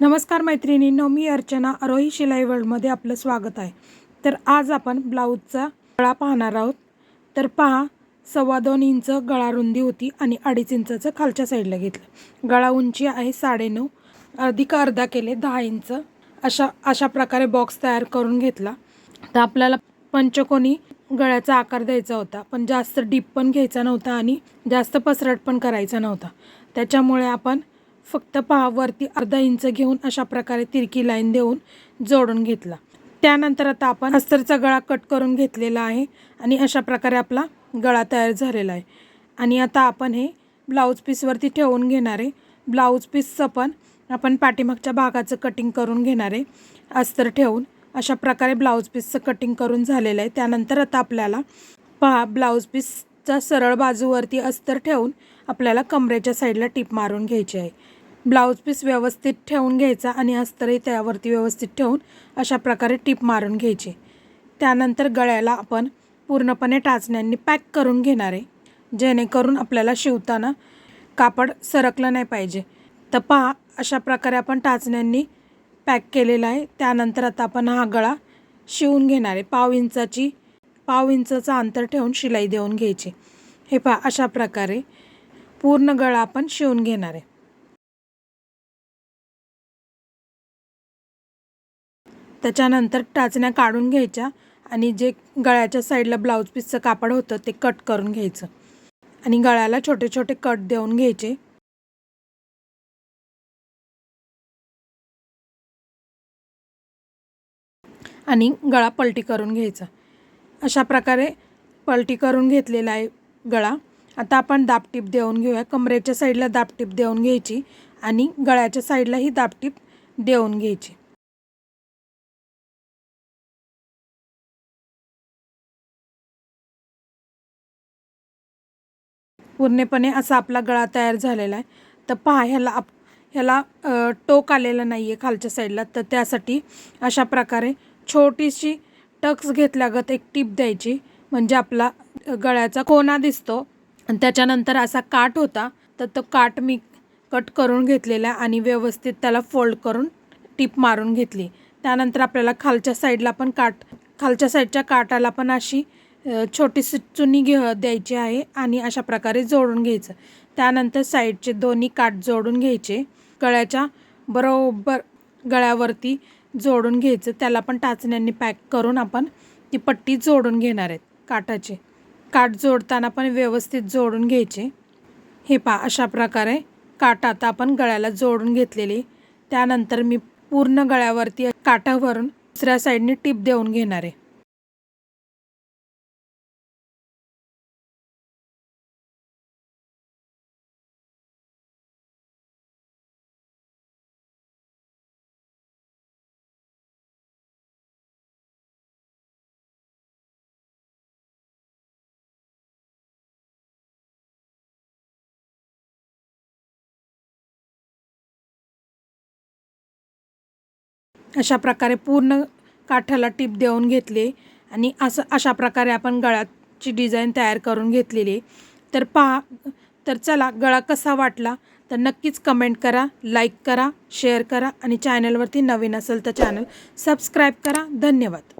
नमस्कार मैत्रिणींनो मी अर्चना अरोही शिलाई वर्ल्डमध्ये आपलं स्वागत आहे. तर आज आपण ब्लाऊजचा गळा पाहणार आहोत. तर पहा सव्वा दोन इंच गळा रुंदी होती आणि अडीच इंचाचं खालच्या साईडला घेतलं. गळा उंची आहे साडेनऊ अधिक अर्धा केले दहा इंच. अशा अशा प्रकारे बॉक्स तयार करून घेतला. तर आपल्याला पंचकोनी गळ्याचा आकार द्यायचा होता पण जास्त डीप पण घ्यायचा नव्हता आणि जास्त पसरट पण करायचा नव्हता. त्याच्यामुळे आपण फक्त पहा वरती अर्धा इंच घेऊन अशा प्रकारे तिरकी लाईन देऊन जोडून घेतला. त्यानंतर आता आपण अस्तरचा गळा कट करून घेतलेला आहे आणि अशा प्रकारे आपला गळा तयार झालेला आहे. आणि आता आपण हे ब्लाऊज पीसवरती ठेवून घेणार आहे. ब्लाऊज पीसचं पण आपण पाठीमागच्या भागाचं कटिंग करून घेणार आहे. अस्तर ठेवून अशा प्रकारे ब्लाऊज पीसचं कटिंग करून झालेलं आहे. त्यानंतर आता आपल्याला पहा ब्लाऊज पीसचा सरळ बाजूवरती अस्तर ठेवून आपल्याला कमरेच्या साईडला टीप मारून घ्यायची आहे. ब्लाऊज पीस व्यवस्थित ठेवून घ्यायचा आणि अस्तरही त्यावरती व्यवस्थित ठेवून अशा प्रकारे टीप मारून घ्यायची. त्यानंतर गळ्याला आपण पूर्णपणे टाचण्यांनी पॅक करून घेणार आहे. जेणेकरून आपल्याला शिवताना कापड सरकलं नाही पाहिजे. तर पहा अशा प्रकारे आपण टाचण्यांनी पॅक केलेला आहे. त्यानंतर आता आपण हा गळा शिवून घेणार आहे. पाव इंचाची पाव इंचाचं अंतर ठेवून शिलाई देऊन घ्यायची. हे पहा अशा प्रकारे पूर्ण गळा आपण शिवून घेणार आहे. त्याच्यानंतर टाचण्या काढून घ्यायच्या आणि जे गळ्याच्या साईडला ब्लाऊज पीसचं कापड होतं ते कट करून घ्यायचं. आणि गळ्याला छोटे छोटे कट देऊन घ्यायचे. आणि गळा पलटी करून घ्यायचा. अशा प्रकारे पलटी करून घेतलेला आहे गळा. आता आपण दापटीप देऊन घेऊया. कमरेच्या साईडला दापटीप देऊन घ्यायची आणि गळ्याच्या साईडलाही दापटीप देऊन घ्यायची. पूर्णपणे असा आपला गळा तयार झालेला आहे. तर पहा ह्याला आप ह्याला टोक आलेलं नाही आहे खालच्या साईडला. तर त्यासाठी अशा प्रकारे छोटीशी टक्स घेतल्यागत एक टीप द्यायची. म्हणजे आपला गळ्याचा कोना दिसतो. आणि त्याच्यानंतर असा काठ होता. तर तो काठ मी कट करून घेतलेला आहे आणि व्यवस्थित त्याला फोल्ड करून टीप मारून घेतली. त्यानंतर आपल्याला खालच्या साईडला पण काठ खालच्या साईडच्या काठाला पण अशी छोटीशी चुनी घे द्यायची आहे आणि अशा प्रकारे जोडून घ्यायचं. त्यानंतर साईडचे दोन्ही काठ जोडून घ्यायचे. गळ्याच्या बरोबर गळ्यावरती जोडून घ्यायचं. त्याला पण टाचण्यांनी पॅक करून आपण ती पट्टी जोडून घेणार आहेत काठाचे. काठ जोडताना पण व्यवस्थित जोडून घ्यायचे. हे पहा अशा प्रकारे काठ आता आपण गळ्याला जोडून घेतलेली. त्यानंतर मी पूर्ण गळ्यावरती काठावरून दुसऱ्या साईडने टीप देऊन घेणार आहे. अशा प्रकारे पूर्ण काठाला टीप देऊन घेतले आणि असं अशा प्रकारे आपण गळाची डिझाईन तयार करून घेतलेली तर पहा तर चला गळा कसा वाटला तर नक्कीच कमेंट करा लाईक करा शेअर करा आणि चॅनलवरती नवीन असेल तर चॅनल सबस्क्राईब करा. धन्यवाद.